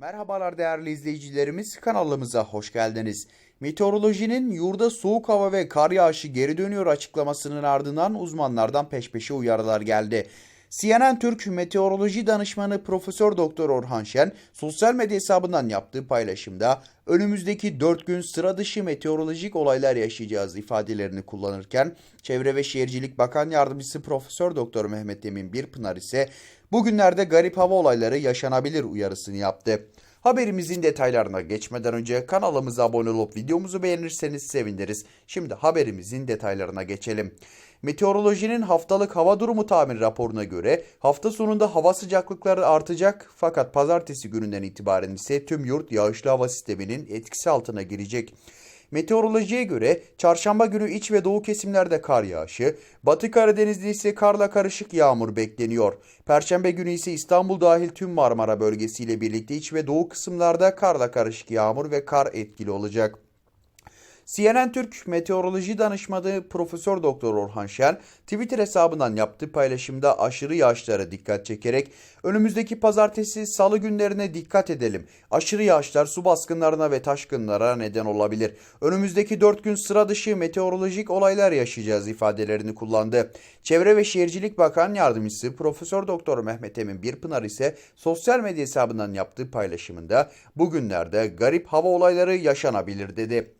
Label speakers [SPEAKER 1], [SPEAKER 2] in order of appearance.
[SPEAKER 1] Merhabalar değerli izleyicilerimiz kanalımıza hoş geldiniz. Meteorolojinin yurda soğuk hava ve kar yağışı geri dönüyor açıklamasının ardından uzmanlardan peş peşe uyarılar geldi. CNN Türk Meteoroloji Danışmanı Profesör Doktor Orhan Şen sosyal medya hesabından yaptığı paylaşımda önümüzdeki 4 gün sıra dışı meteorolojik olaylar yaşayacağız ifadelerini kullanırken Çevre ve Şehircilik Bakan Yardımcısı Profesör Doktor Mehmet Emin Birpınar ise bugünlerde garip hava olayları yaşanabilir uyarısını yaptı. Haberimizin detaylarına geçmeden önce kanalımıza abone olup videomuzu beğenirseniz seviniriz. Şimdi haberimizin detaylarına geçelim. Meteorolojinin haftalık hava durumu tahmin raporuna göre hafta sonunda hava sıcaklıkları artacak fakat pazartesi gününden itibaren ise tüm yurt yağışlı hava sisteminin etkisi altına girecek. Meteorolojiye göre çarşamba günü iç ve doğu kesimlerde kar yağışı, Batı Karadeniz'de ise karla karışık yağmur bekleniyor. Perşembe günü ise İstanbul dahil tüm Marmara bölgesiyle birlikte iç ve doğu kısımlarda karla karışık yağmur ve kar etkili olacak. CNN Türk Meteoroloji Danışmanı Profesör Doktor Orhan Şen Twitter hesabından yaptığı paylaşımda aşırı yağışlara dikkat çekerek önümüzdeki pazartesi salı günlerine dikkat edelim. Aşırı yağışlar su baskınlarına ve taşkınlara neden olabilir. Önümüzdeki 4 gün sıra dışı meteorolojik olaylar yaşayacağız ifadelerini kullandı. Çevre ve Şehircilik Bakan Yardımcısı Profesör Doktor Mehmet Emin Birpınar ise sosyal medya hesabından yaptığı paylaşımında bugünlerde garip hava olayları yaşanabilir dedi.